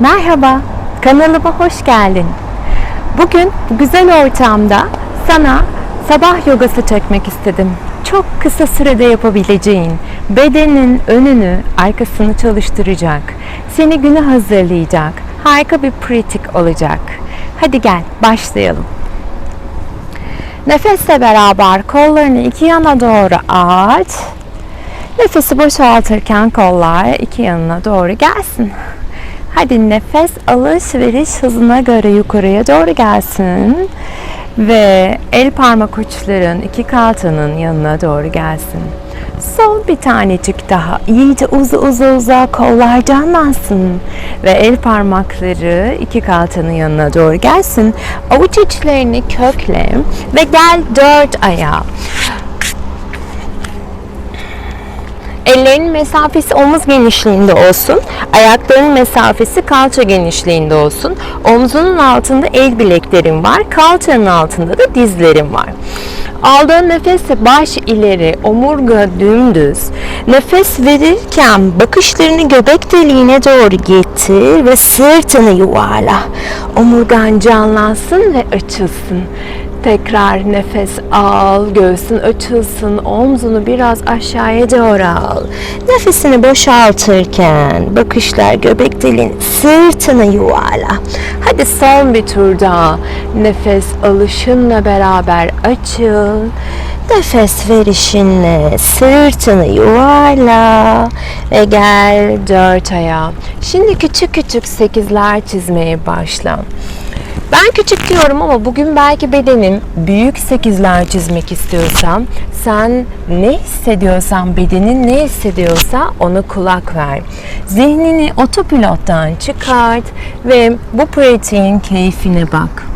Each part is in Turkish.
Merhaba, kanalıma hoş geldin. Bugün bu güzel ortamda sana sabah yogası çekmek istedim. Çok kısa sürede yapabileceğin, bedenin önünü, arkasını çalıştıracak, seni güne hazırlayacak, harika bir pratik olacak. Hadi gel, başlayalım. Nefesle beraber kollarını iki yana doğru aç. Nefesi boşaltırken kollar iki yanına doğru gelsin. Hadi nefes alış-veriş hızına göre yukarıya doğru gelsin. Ve el parmak uçların iki kalçanın yanına doğru gelsin. Son bir tanecik daha. İyice uza uza uza kollar canlansın. Ve el parmakları iki kalçanın yanına doğru gelsin. Avuç içlerini kökle ve gel dört ayağa. Ellerin mesafesi omuz genişliğinde olsun. Ayakların mesafesi kalça genişliğinde olsun. Omzunun altında el bileklerin var. Kalçanın altında da dizlerin var. Aldığın nefesle baş ileri, omurga dümdüz. Nefes verirken bakışlarını göbek deliğine doğru getir ve sırtını yuvarla. Omurgan canlansın ve açılsın. Tekrar nefes al, göğsün açılsın, omzunu biraz aşağıya doğru al. Nefesini boşaltırken bakışlar göbek dilin sırtını yuvarla. Hadi son bir tur daha. Nefes alışınla beraber açıl. Nefes verişinle sırtını yuvarla ve gel dört ayağa. Şimdi küçük küçük sekizler çizmeye başla. Ben küçük diyorum ama bugün belki bedenin büyük sekizler çizmek istiyorsam sen ne hissediyorsan bedenin ne hissediyorsa ona kulak ver. Zihnini otopilottan çıkart ve bu pratiğin keyfine bak.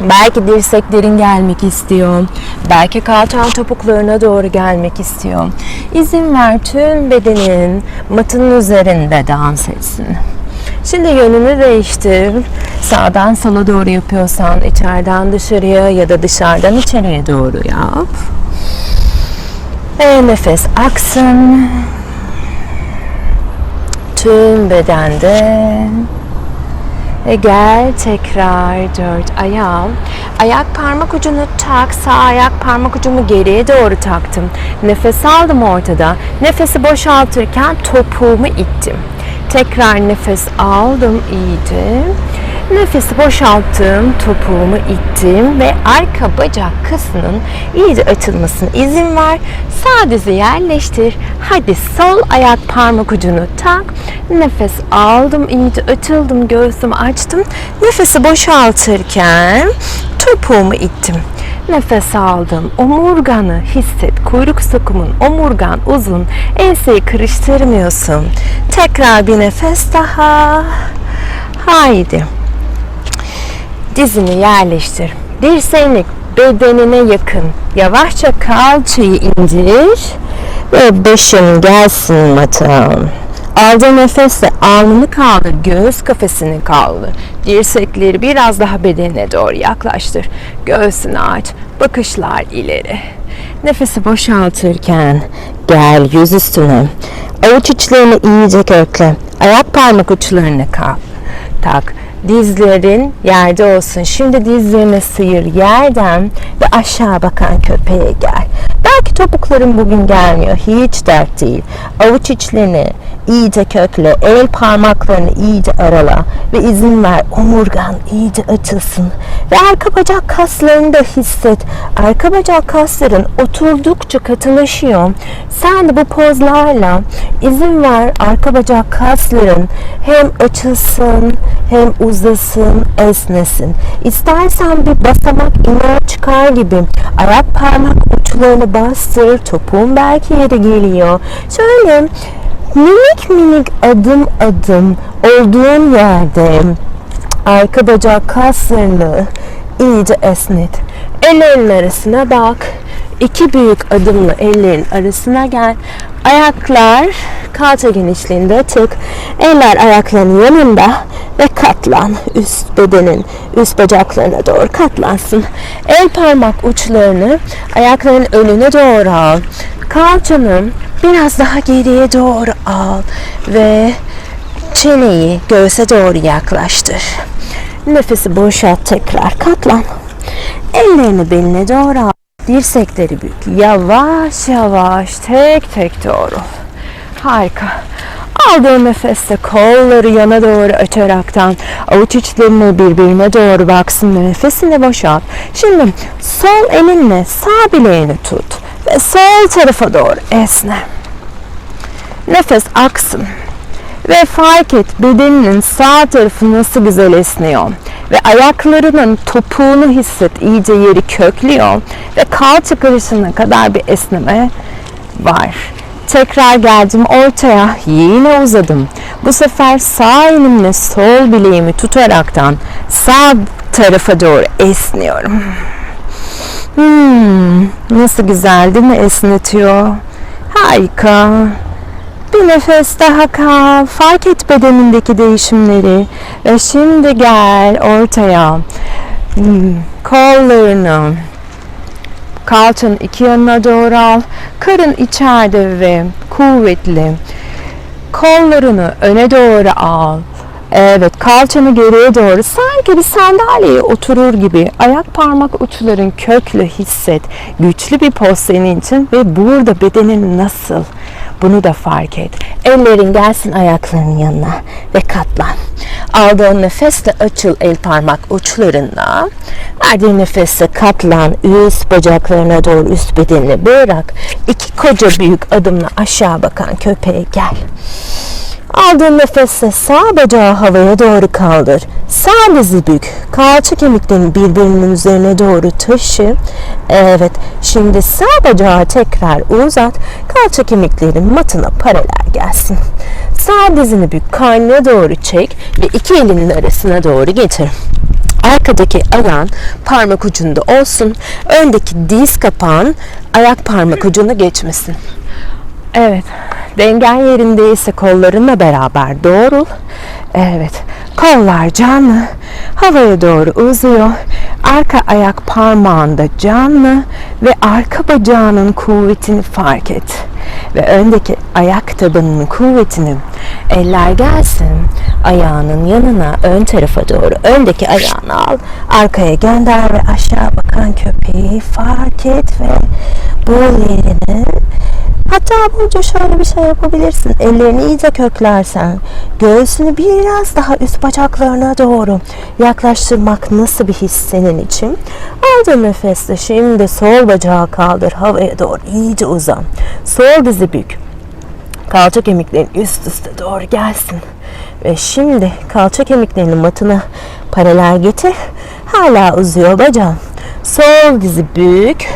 Belki dirseklerin gelmek istiyor. Belki kalçan topuklarına doğru gelmek istiyor. İzin ver tüm bedenin matın üzerinde dans etsin. Şimdi yönünü değiştir. Sağdan sola doğru yapıyorsan içeriden dışarıya ya da dışarıdan içeriye doğru yap. Ve nefes aksın. Tüm bedende. Ve gel tekrar dört ayağa. Ayak parmak ucunu tak. Sağ ayak parmak ucumu geriye doğru taktım. Nefes aldım ortada. Nefesi boşaltırken topuğumu ittim. Tekrar nefes aldım iyice. Nefesi boşalttım, topuğumu ittim ve arka bacak kısmının iyice açılmasına izin ver. Sağ dizi yerleştir. Hadi sol ayak parmak ucunu tak. Nefes aldım, iyice açıldım, göğsümü açtım. Nefesi boşaltırken topuğumu ittim. Nefes aldım. Omurganı hisset. Kuyruk sokumun omurgan uzun. Enseyi kırıştırmıyorsun. Tekrar bir nefes daha. Haydi. Dizini yerleştir. Dirseğini bedenine yakın. Yavaşça kalçayı indir ve başın gelsin matağın. Aldığın nefesle alnını kaldır, göğüs kafesini kaldır. Dirsekleri biraz daha bedenine doğru yaklaştır. Göğsünü aç, bakışlar ileri. Nefesi boşaltırken gel yüz üstüne. Avuç içlerini iyice kökle. Ayak parmak uçlarını kal. Tak. Dizlerin yerde olsun. Şimdi dizlerini sıyır yerden ve aşağı bakan köpeğe gel. Belki topukların bugün gelmiyor. Hiç dert değil. Avuç içlerini iyice kökle. El parmaklarını iyice arala. Ve izin ver omurgan iyice açılsın. Ve arka bacak kaslarını da hisset. Arka bacak kasların oturdukça katılaşıyor. Sen de bu pozlarla izin ver arka bacak kasların hem açılsın hem uzasın, esnesin. İstersen bir basamak iner çıkar gibi ayak parmak uçlarını bastır. Topuğun belki yere geliyor. Şöyle minik minik adım adım olduğun yerde arka bacak kaslarını iyice esnet. Ellerin arasına bak. İki büyük adımla ellerin arasına gel. Ayaklar kalça genişliğinde tık. Eller ayakların yanında ve katlan. Üst bedenin üst bacaklarına doğru katlansın. El parmak uçlarını ayakların önüne doğru al. Kalçanı biraz daha geriye doğru al ve Çeneyi göğse doğru yaklaştır. Nefesi boşalt tekrar katlan. Ellerini beline doğru al. Dirsekleri bük. Yavaş yavaş tek tek doğru. Harika. Aldığın nefeste kolları yana doğru açaraktan avuç içlerine birbirine doğru baksın ve nefesini boşalt. Şimdi sol elinle sağ bileğini tut ve sol tarafa doğru esne. Nefes aksın ve fark et bedeninin sağ tarafı nasıl güzel esniyor ve ayaklarının topuğunu hisset iyice yeri köklüyor ve kalça karışına kadar bir esneme var. Tekrar geldim ortaya yine uzadım. Bu sefer sağ elimle sol bileğimi tutaraktan sağ tarafa doğru esniyorum. Hmm, nasıl güzel değil mi esnetiyor? Harika. Bir nefes daha kal. Fark et bedenindeki değişimleri. Ve şimdi gel ortaya. Hmm, Kollarını kalçanın iki yanına doğru al. Karın içeride ve kuvvetli. Kollarını öne doğru al. Evet, kalçanı geriye doğru sanki bir sandalyeye oturur gibi ayak parmak uçların köklü hisset. Güçlü bir poz senin için ve burada bedenin nasıl? Bunu da fark et. Ellerin gelsin ayaklarının yanına ve katlan. Aldığın nefesle açıl el parmak uçlarında. Verdiğin nefesle katlan üst bacaklarına doğru üst bedenini bırak. İki koca büyük adımla aşağı bakan köpeğe gel. Aldığın nefesle sağ bacağı havaya doğru kaldır. Sağ dizi bük. Kalça kemiklerini birbirinin üzerine doğru taşı. Evet. Şimdi sağ bacağı tekrar uzat. Kalça kemiklerin matına paralel gelsin. Sağ dizini bük. Karnına doğru çek ve iki elinin arasına doğru getir. Arkadaki ayağın parmak ucunda olsun. Öndeki diz kapağın ayak parmak ucuna geçmesin. Evet. Dengen yerindeyse kollarınla beraber doğrul. Evet. Kollar canlı. Havaya doğru uzuyor. Arka ayak parmağında canlı ve arka bacağının kuvvetini fark et. Ve öndeki ayak tabanının kuvvetini eller gelsin. Ayağının yanına ön tarafa doğru öndeki ayağını al. Arkaya gönder ve aşağı bakan köpeği fark et ve bul yerini Hatta Burcu şöyle bir şey yapabilirsin. Ellerini iyice köklersen, göğsünü biraz daha üst bacaklarına doğru yaklaştırmak nasıl bir his senin için? Aldığın nefesle şimdi sol bacağı kaldır, havaya doğru iyice uzan. Sol dizi bük. Kalça kemiklerin üst üste doğru gelsin. Ve şimdi kalça kemiklerinin matına paralel getir. Hala uzuyor bacağın. Sol dizi bük.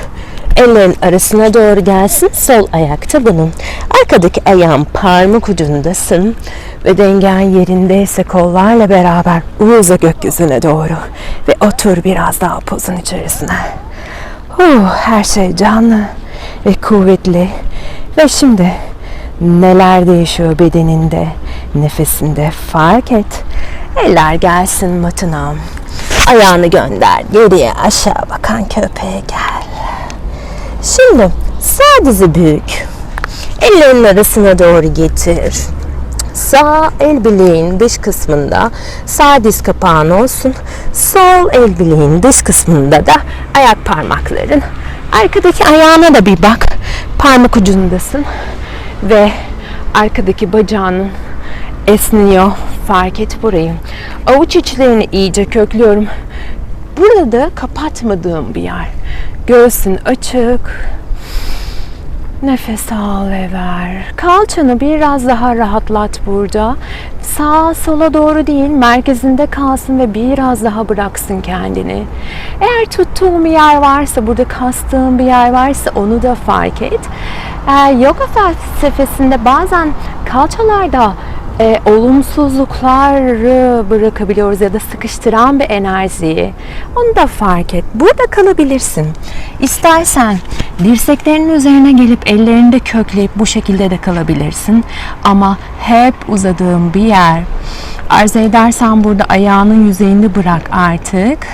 Ellerin arasına doğru gelsin. Sol ayakta bunun. Arkadaki ayağın parmak ucundasın. Ve dengen yerindeyse kollarla beraber uza gökyüzüne doğru. Ve otur biraz daha pozun içerisine. Huh, her şey canlı ve kuvvetli. Ve şimdi neler değişiyor bedeninde, nefesinde fark et. Eller gelsin matına. Ayağını gönder. Geriye aşağı bakan köpeğe gel. Şimdi sağ dizi büyük. Ellerin arasına doğru getir. Sağ el bileğin dış kısmında sağ diz kapağın olsun. Sol el bileğin dış kısmında da ayak parmakların. Arkadaki ayağına da bir bak. Parmak ucundasın. Ve arkadaki bacağının esniyor. Fark et burayı. Avuç içlerini iyice köklüyorum. Burada kapatmadığım bir yer. Göğsün açık. Nefes al ve ver. Kalçanı biraz daha rahatlat burada. Sağa sola doğru değil, merkezinde kalsın ve biraz daha bıraksın kendini. Eğer tuttuğun bir yer varsa, burada kastığın bir yer varsa onu da fark et. Ee, yoga felsefesinde bazen kalçalarda e, olumsuzlukları bırakabiliyoruz ya da sıkıştıran bir enerjiyi. Onu da fark et. Burada kalabilirsin. İstersen dirseklerinin üzerine gelip ellerini de kökleyip bu şekilde de kalabilirsin. Ama hep uzadığım bir yer. Arzu edersen burada ayağının yüzeyini bırak artık.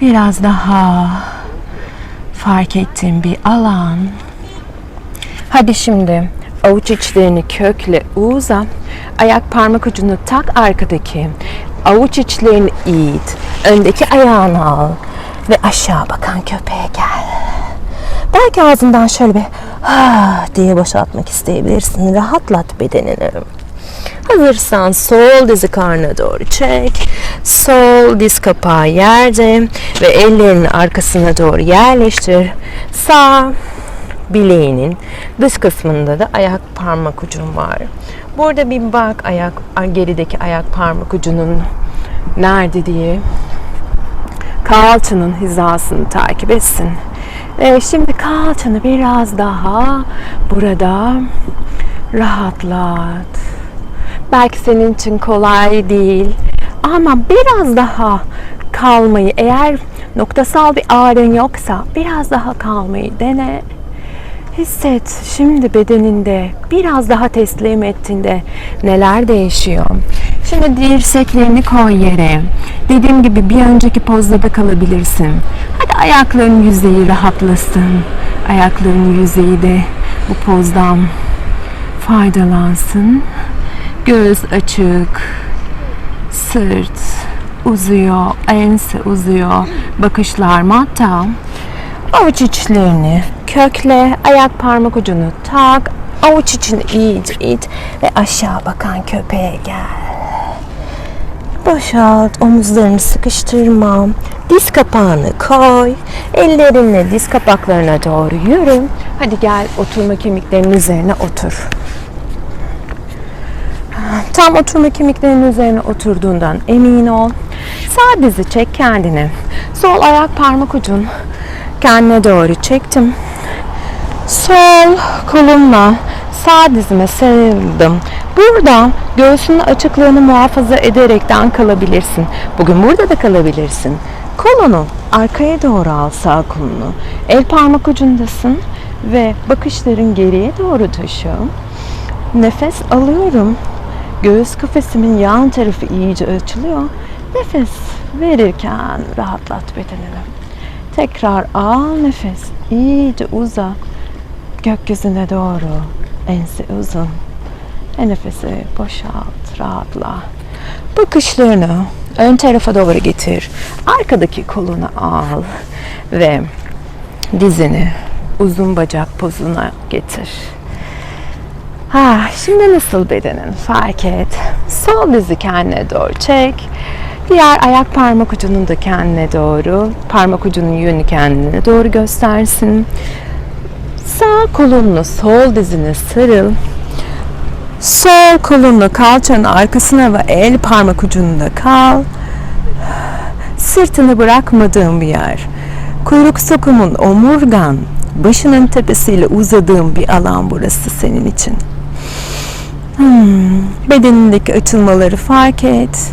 Biraz daha fark ettiğim bir alan. Hadi şimdi Avuç içlerini kökle uza. Ayak parmak ucunu tak arkadaki. Avuç içlerini it. Öndeki ayağını al. Ve aşağı bakan köpeğe gel. Belki ağzından şöyle bir ha diye boşaltmak isteyebilirsin. Rahatlat bedenini. Hazırsan sol dizi karnına doğru çek. Sol diz kapağı yerde ve ellerini arkasına doğru yerleştir. Sağ bileğinin dış kısmında da ayak parmak ucun var. Burada bir bak ayak gerideki ayak parmak ucunun nerede diye. Kalçanın hizasını takip etsin. Ve şimdi kalçanı biraz daha burada rahatlat. Belki senin için kolay değil ama biraz daha kalmayı eğer noktasal bir ağrın yoksa biraz daha kalmayı dene. Hisset şimdi bedeninde biraz daha teslim ettiğinde neler değişiyor. Şimdi dirseklerini koy yere. Dediğim gibi bir önceki pozda da kalabilirsin. Hadi ayakların yüzeyi rahatlasın. Ayakların yüzeyi de bu pozdan faydalansın. Göz açık, sırt uzuyor, ense uzuyor, bakışlar matta. Avuç içlerini kökle, ayak parmak ucunu tak, avuç içini iyice it ve aşağı bakan köpeğe gel. Boşalt, omuzlarını sıkıştırma. Diz kapağını koy. Ellerinle diz kapaklarına doğru yürü. Hadi gel oturma kemiklerinin üzerine otur. Tam oturma kemiklerinin üzerine oturduğundan emin ol. Sağ dizi çek kendini. Sol ayak parmak ucun kendine doğru çektim. Sol kolumla sağ dizime sarıldım. Burada göğsünün açıklığını muhafaza ederekten kalabilirsin. Bugün burada da kalabilirsin. Kolunu arkaya doğru al sağ kolunu. El parmak ucundasın ve bakışların geriye doğru taşı. Nefes alıyorum. Göğüs kafesimin yan tarafı iyice açılıyor. Nefes verirken rahatlat bedenini. Tekrar al nefes. iyice uza. Gökyüzüne doğru. Ense uzun. Nefesi boşalt, rahatla. Bakışlarını ön tarafa doğru getir. Arkadaki kolunu al ve dizini uzun bacak pozuna getir. Ha, şimdi nasıl bedenin fark et. Sol dizi kendine doğru çek. Diğer ayak parmak ucunu da kendine doğru, parmak ucunun yönü kendine doğru göstersin. Sağ kolunla sol dizine sarıl. Sol kolunla kalçanın arkasına ve el parmak ucunda kal. Sırtını bırakmadığın bir yer. Kuyruk sokumun omurgan, başının tepesiyle uzadığın bir alan burası senin için. Hmm, bedenindeki açılmaları fark et.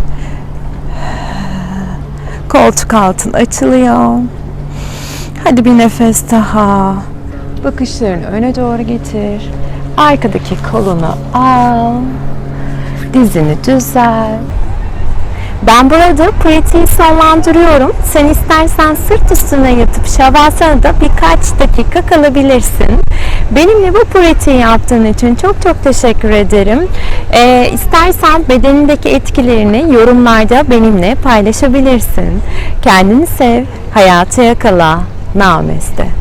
Koltuk altın açılıyor. Hadi bir nefes daha. Bakışlarını öne doğru getir. Arkadaki kolunu al. Dizini düzel. Ben burada pratiği sonlandırıyorum. Sen istersen sırt üstüne yatıp şavasanada birkaç dakika kalabilirsin. Benimle bu pratiği yaptığın için çok çok teşekkür ederim. Ee, istersen bedenindeki etkilerini yorumlarda benimle paylaşabilirsin. Kendini sev, hayatı yakala. Namaste.